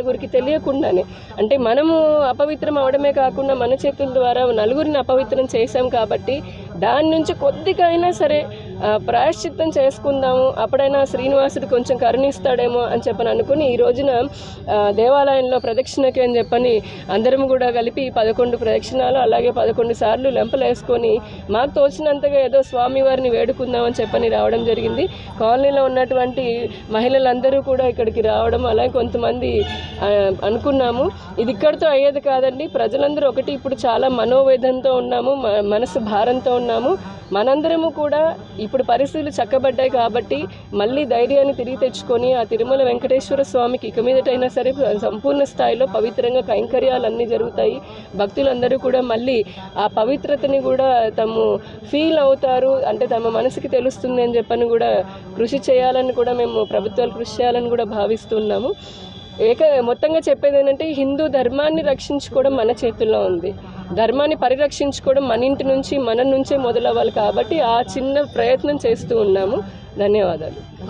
నలుగురికి తెలియకుండానే. అంటే మనము అపవిత్రం అవడమే కాకుండా మన చేతుల ద్వారా నలుగురిని అపవిత్రం చేశాం కాబట్టి దాని నుంచి కొద్దిగా అయినా సరే ప్రాయశ్చిత్తం చేసుకుందాము. అప్పుడైనా శ్రీనివాసుడు కొంచెం కరుణిస్తాడేమో అని చెప్పని అనుకుని ఈ రోజున దేవాలయంలో ప్రదక్షిణకి అని చెప్పని అందరం కూడా కలిపి పదకొండు ప్రదక్షిణాలు అలాగే పదకొండు సార్లు లెంపలు వేసుకొని మాకు తోచినంతగా ఏదో స్వామివారిని వేడుకుందామని చెప్పని రావడం జరిగింది. కాలనీలో ఉన్నటువంటి మహిళలందరూ కూడా ఇక్కడికి రావడం అలాగే కొంతమంది అనుకున్నాము. ఇది ఇక్కడితో అయ్యేది కాదండి. ప్రజలందరూ ఒకటి ఇప్పుడు చాలా మనోవేదంతో ఉన్నాము మనసు భారంతో ఉన్నాము. మనందరము కూడా ఇప్పుడు పరిస్థితులు చక్కబడ్డాయి కాబట్టి మళ్ళీ ధైర్యాన్ని తిరిగి తెచ్చుకొని ఆ తిరుమల వెంకటేశ్వర స్వామికి ఇక మీదటైనా సరే సంపూర్ణ స్థాయిలో పవిత్రంగా కైంకర్యాలు అన్నీ జరుగుతాయి. భక్తులందరూ కూడా మళ్ళీ ఆ పవిత్రతని కూడా తము ఫీల్ అవుతారు. అంటే తమ మనసుకి తెలుస్తుంది అని చెప్పని కూడా కృషి చేయాలని కూడా మేము ప్రభుత్వాలు కృషి చేయాలని కూడా భావిస్తున్నాము. ఏక మొత్తంగా చెప్పేది ఏంటంటే హిందూ ధర్మాన్ని రక్షించుకోవడం మన చేతుల్లో ఉంది. ధర్మాన్ని పరిరక్షించుకోవడం మన ఇంటి నుంచి మన నుంచే మొదలవ్వాలి కాబట్టి ఆ చిన్న ప్రయత్నం చేస్తూ ఉన్నాము. ధన్యవాదాలు.